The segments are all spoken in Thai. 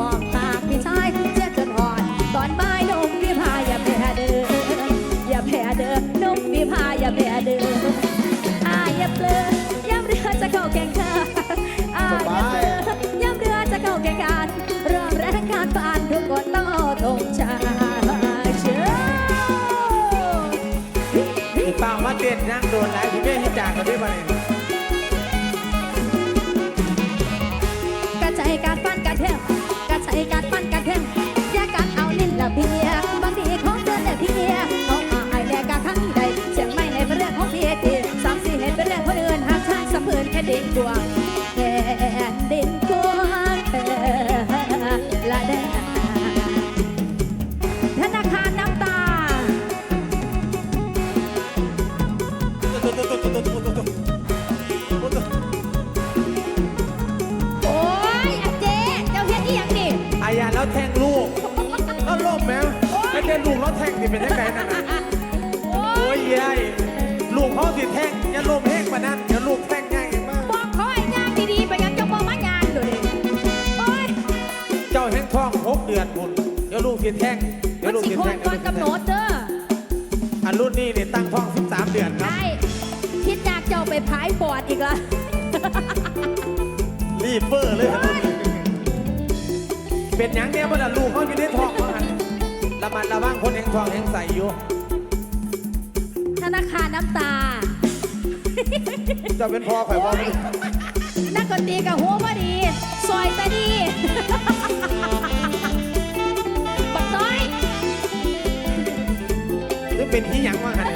มองปาผีชายเจ็บจนอ่ตอนบ่ายนมพี่พาอย่าแพ้เด้ออย่าแพ้เด้อนมพี่พาอย่าแพ้เด้ออายอย่าเปลือยย่ำเรือจะเข้าแข่งขันอายอย่าเปลย่ำเรือจะเข้าแข่งขันรื่องแรงการผ่านทุกคนต้องเอาธงชาเชื่ป้ามาเต้นนั่งโดนไหนคุณแม่ที่จากกันด้วยมา กวแผ่นดินกว้างเปละแดนธนาคารน้ำตา โอ้ยอาเจ๊เจ้าเฮ็ดอีหยังนี่อาญาแล้วแทงลูกแล้วล่มแม่ไม่ใช่ลูกแล้วแทงนี่เป็นยังไงนนะโอ้ยยายลูกเขาสิแทงยันลมแห้งมานั่น กินแท่งเดี๋ยวลูกสิกินแท่งก่อนกำหนดเด้ออันรุ่นนี้เนี่ยตั้งท้อง 13 เดือนครับ ได้คิดอยากจะไปพายบอร์ดอีกละรีเฟอร์เลยครับเป็นหยังเนี่ยเมื่อลูกเขาอยู่ในท้องเขาละมันระวังคนแห่งท้องแห่งใสอยู่ ธนาคารน้ำตาจะเป็นพ่อข่อยว่านักดนตรีกับหัวบอดี ซอยแต่ดี เป็นอีหยังวะกัน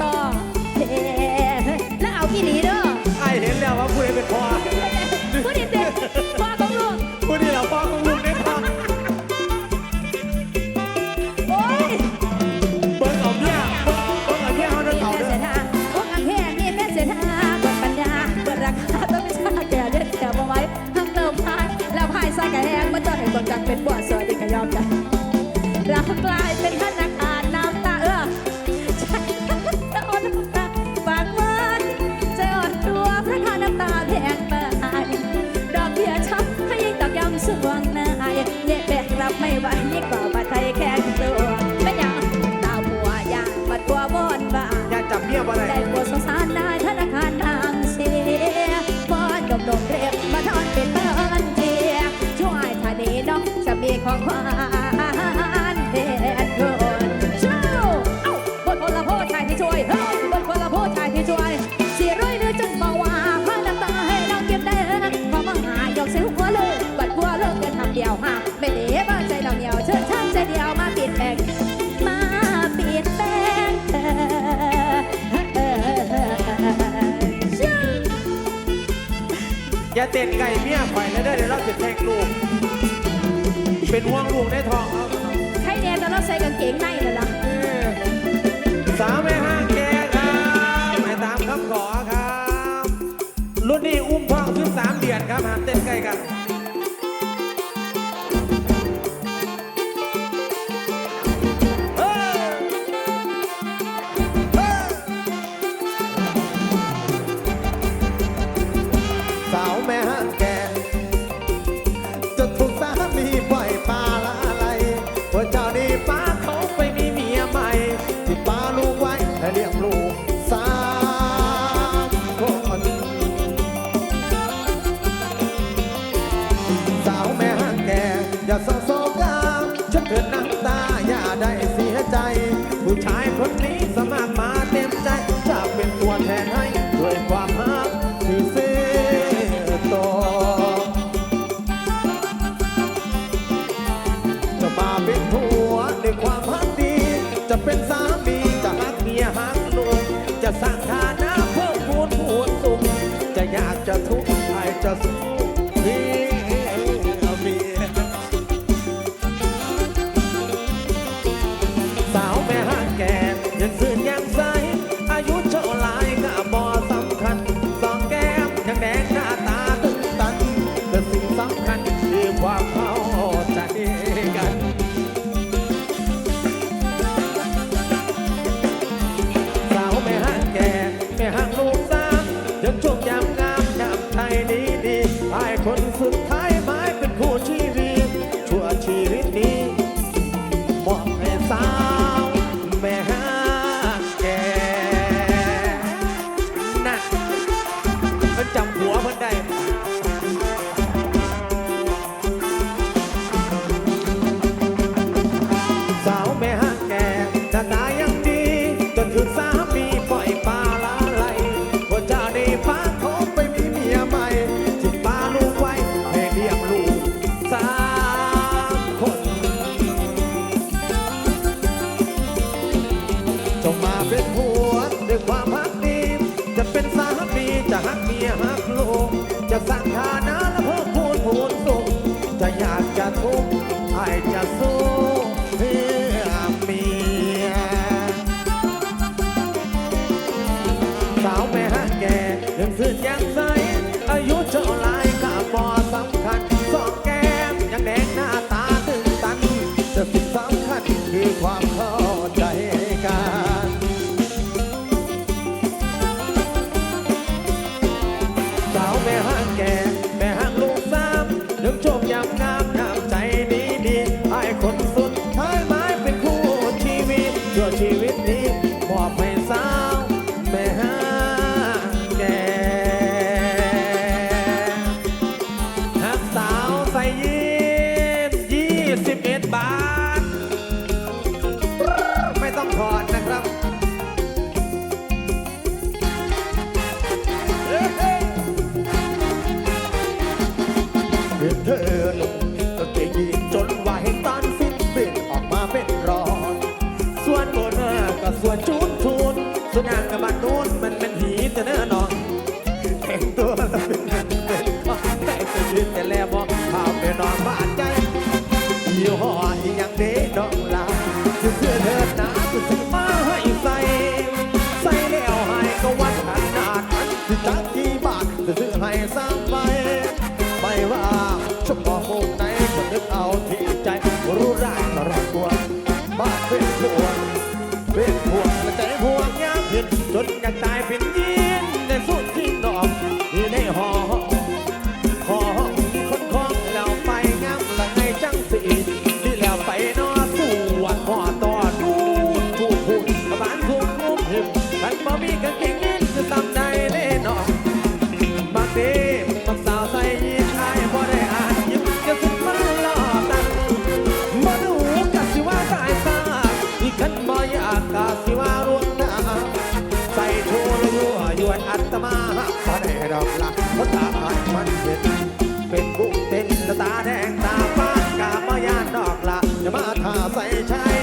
ต่อเฮ้แล้วเอาอีหลีเด้อไอเห็นแล้วว่าผู้ใดเป็นพ่อผู้ดีเด็กพ่อของลูกผู้นี้เราพ่อของลูกได้ทองโอ้ยเบิ้งเอาเนี่ยเบิ้งเบิ้งเอาเนี่ยเขาจะมีเต่าแม่เด้เสีอยทางพวกอังแค่มีแม่เสียทางเปิดปัญญาเปิดราคาต้องไม่ใช่แก่เด็ดแก่บ่ไว้ทั้งเติมพายแล้วพายซอยกระแหงมาจอดให้คนจังเป็นบัวสวยดีก็ยอมใจเรากลา บไม่ไหวยิ่งกว่าบาดไทยแข็งตัวไม่อยากตาหัวอยางบัดตัวบอนบ้าอย่าจับเมียบ่ได้ได้ปวดสงสารนายธนาคารทางเสียบอนดมดมเรียบมาทอนเป็นเบินเจียช่วยทานีน้องจะมีของขวัญเด็ดคนชู้เอ้าบนคนละโพดชายที่ช่วยเฮ้ยบนคนละโพดชายที่ช่วยเสียร้อยเนื้อจึงมาว่าพาน้ำตาให้น้องเก็บได้พอมาหายกเสียหัวเลยบัดหัวเลิกกันทำเดียวหาไม่เเต้นไก่เมียข่อยแล้วเด้อเดี๋ยวเราจะแทงลูก เป็นห่วงลูกได้ทองครับใครเนี่ยจะเราใส่กางเกงในเลยล่ะเออสาวแม่ห้างแกครับไปตามคำขอครับ รุ่นนี้อุ้มท้องขึ้นสามเดือนครับหามเต้นใกล้กัน ว่า ซื่ สร้งไป ไม่ว่าชมบอกมุมไหนก็นึกเอาที่ใจ รู้ได้ตลอดตัวบ้านเป็นพวงเป็นพวงและใจพวงยามเห็นจนอยากตายเป็นยินในสุดที่นอกที่ในหอห้องคนคองแล้ไปงามและในจังสีที่แล้วไปนอสู่วันหอตอดูถูกหุ่นบ้านถูกงุ้หิบกันบ่มีกันากาสิวารุณนาใส่ชูรยั่วยวนอัตมาตาแดงดอกลักพตาอันมันเด็ดเป็นผู้เต็นตาแดงตาฟ้ากามายานดอกละจะมาทาใส่ใช้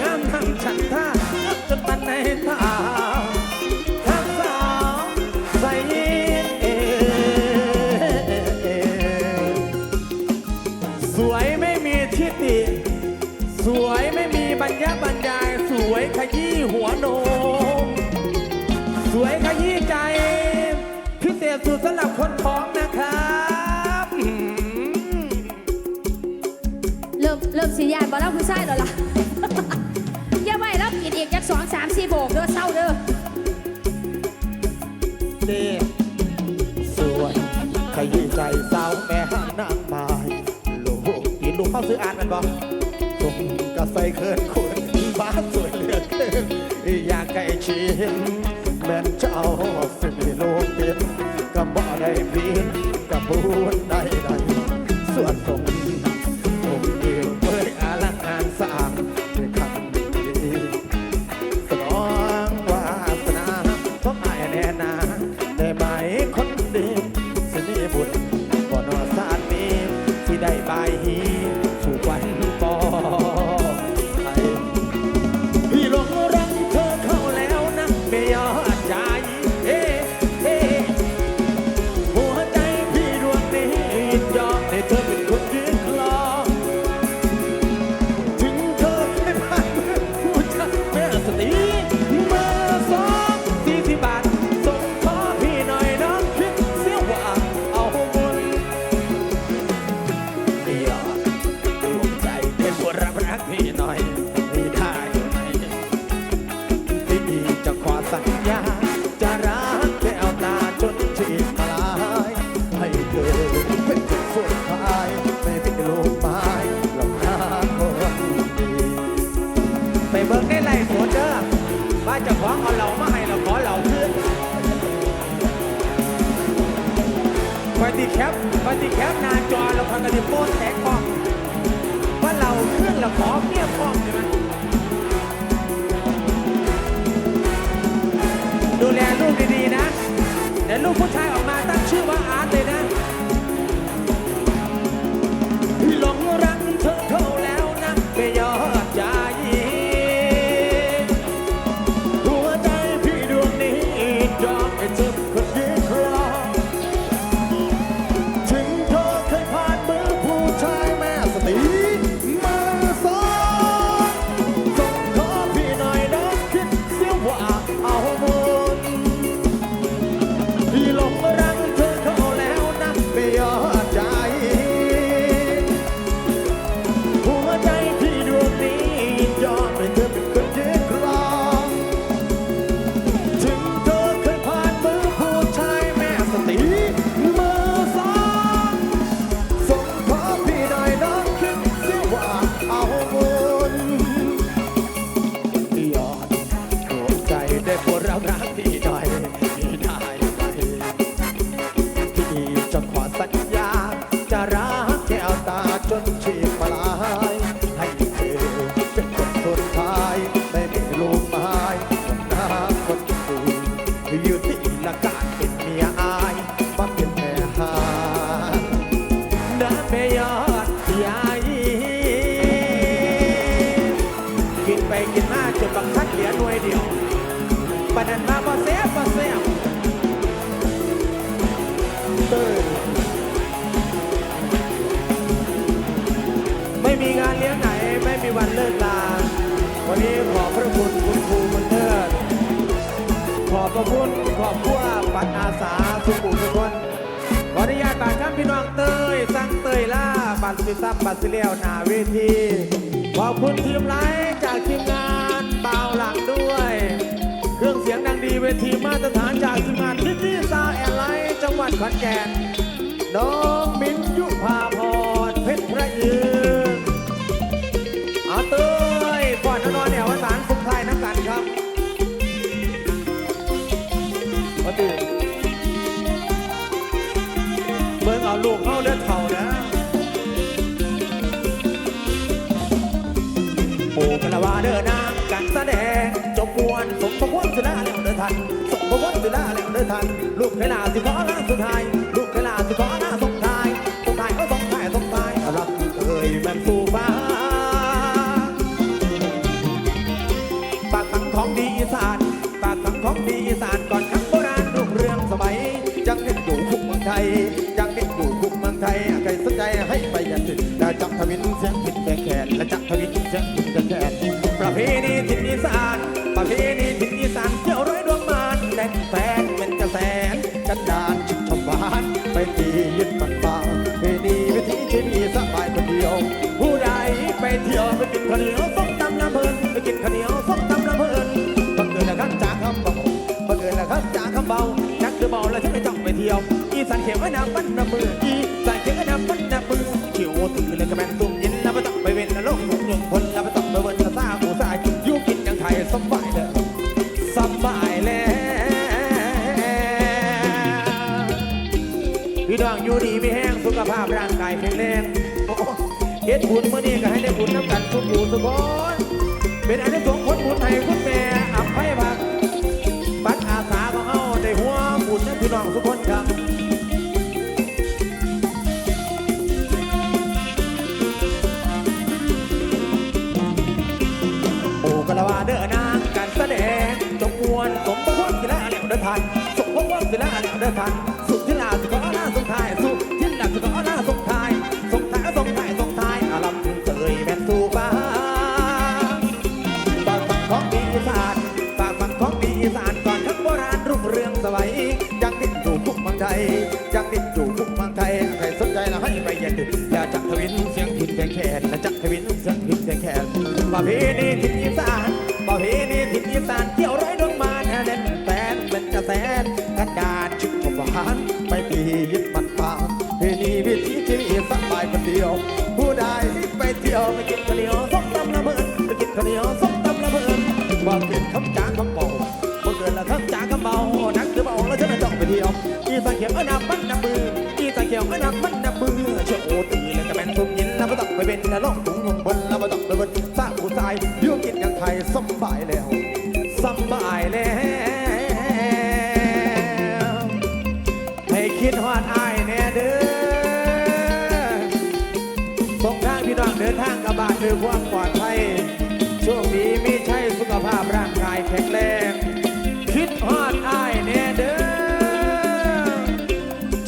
งามทั้งฉันท่าจนปันในตาทักสาวใส่สวยไม่มีที่ติสวยไม่มีบรรยะบรรยาย สวยขยี้หัวโนมสวยขยี้ใจ พิเศษสุดสำหรับคนท้องนะครับเริ่มเริ่มสียานบอลเล่าผู้ชายแล้วล่ะ สีโบกเด้อเศร้าเด้อเดส่วนใครยืนใจสาวแม่ห้างนางไม้ลูกยินดูเข้าซื้ออ่านมันบ่ตรงกระใสเคินคุณบ้านสวยเหลือเกินอยากใกล้ชิดแม่นเจ้าสิลูกเป็นกับบ่ได้พินกับูนได้ใดส่วนตรง ระคุณขอบพัวปัดอาสาสุขุมทุกคนขออนุญาตบาดครับพี่น้องเตยสั่งเตยล่าบัตรสิซับบัตสิเลียวหนาเวทีขอบคุณทีมไลฟ์จากทีมงานเบาหลังด้วย เครื่องเสียงดังดีเวทีมาตรฐานจากทีมงานทิตี้ซาแอนไลท์จังหวัดขอนแก่นน้องมิ้นยุภา พระพุทธสุดาแล้วเดินทันสมพระพุทธสุดาแล้วเดินทันลูกเคลาสิขอลาสุดท้าย ลูกเคลาสิขอลาส่งท้ายส่งท้ายก็ส่งท้ายส่งท้ายรับเอ่ยแม่สู่ฟ้าปากขังของดีอีสานปากขังของดีอีสานก่อนครั้งโบราณรุ่งเรืองสมัยยังเด็กอยู่คุกเมืองไทยยังเด็กอยู่คุกเมืองไทยใครสนใจให้ไปยันถึงและจับทวินเสียงผิดแก่แขนและจับทวินเสียง ขียวไอ้น้ำปั้นน้ำมืออีสานเขียวไอ้น้ำปั้นน้ำมือเขียวตื่นเลยกระแมนตุ้มยินแล้วม่ต้องไปเว้นนรกหนุ่มหนุ่มคนแล้วม่ต้องไปเว้นซาหมูสายอยู่กินอย่างไทยสบายเด้อสบายแล้วพี่น้องอยู่ดีไมีแห้งสุขภาพร่างกายแข็งแรงเฮ็ดบุญเมื่อนี้ก็ให้ได้บุญน้ำกันทุกผู้ทุกคนเป็นอันนี้สงส์ผลบุญให้คุณแม่ เดินทันสมพระพุทธศิลาแล้วเดินทันสุดที่ลาสุขอหน้าส่งทายสุดที่ลาสุขอหน้าส่งทายส่งทายส่งทายส่งทายอาลัมเตยแม่นสู่ฟ้าปากฝังของดีอีสานปากฝังของดีอีสานก่อนทั้งโบราณรุ่งเรืองสมัยยังติดอยู่คุกเมืองไทยยังติดอยู่คุกเมืองไทยใครสนใจละให้ไปเย็นดึกอย่าจักทวินเสียงผิดแขนแขนและจักทวินเสียงผิดแขนแขนประเพณีถิ่นอีสาน ไม่ต้องปุงลงบนแล้วไม่ต้องไปบนสร้างผู้ชายอยู่กินอย่างไทยสบายแล้วสบายแล้ว ให้คิดฮอดอายแน่เด้อส่งทางพี่น้องเดินทางกลับานด้วยความปลอดภัยช่วงนี้มีใช่สุขภาพร่างกายแข็งแรงคิดฮอดอายแน่เด้อ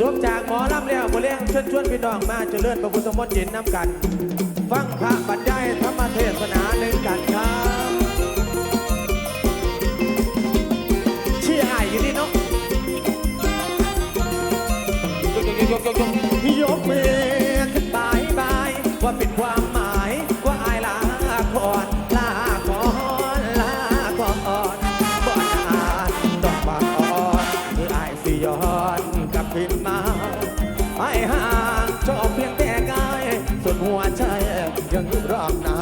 จบจากหมอลำแล้วมาเลี้ยงชิญชวนพี่น้องมาเจริญพระพุทธมนต์เย็นน้ำกัน ฟังพระบรรยายธรรมเทศนาหนึ่งกันครับเชื่ออายอยู่นี่เนาะยกยกยกยกยกมือขึ้นบายบายว่าเป็นความหมายว่าอายลาก่อนลาก่อนลาก่อนบ่นานต้องบางอ่อนคืออายสิย้อนกลับขึ้นมา ยังอยู่รอบนา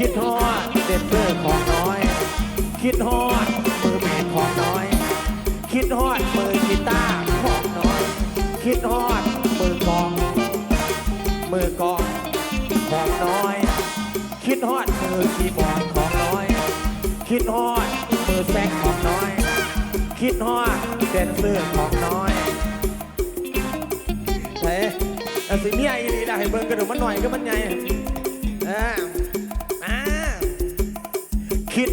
คิดฮอดเด็ดเสื้อของน้อย คิดฮอดมือเบสของน้อย คิดฮอดมือกีตาร์ของน้อย คิดฮอดมือกอง มือกองของน้อย คิดฮอดมือคีย์บอร์ดของน้อย คิดฮอดมือแซกของน้อย คิดฮอดแดนเซอร์ของน้อยเฮ้ยสิเมียอีดีได้ให้เบิ่งกระดูกมันหน่อยก็มันใหญ่อ่า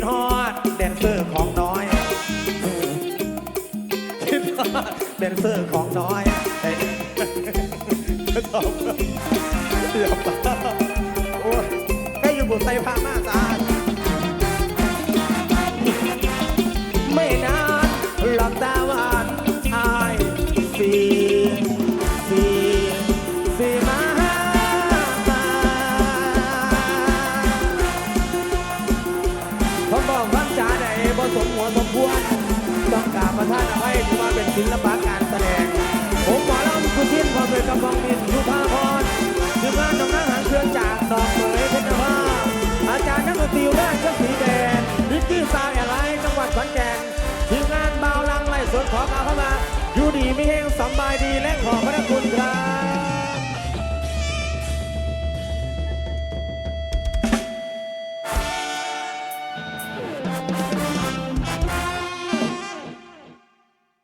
ทอดแดนเซอร์ของน้อยคิดทอดแดนเซอร์ของน้อยเฮ้ยตอบเดี๋ยวป้าโอ้ยใกล้อยู่บนไตพามาจ้า เอาเข้ามาอยู่ดีไม่แห้งสำบายดีและขอพระคุณครับ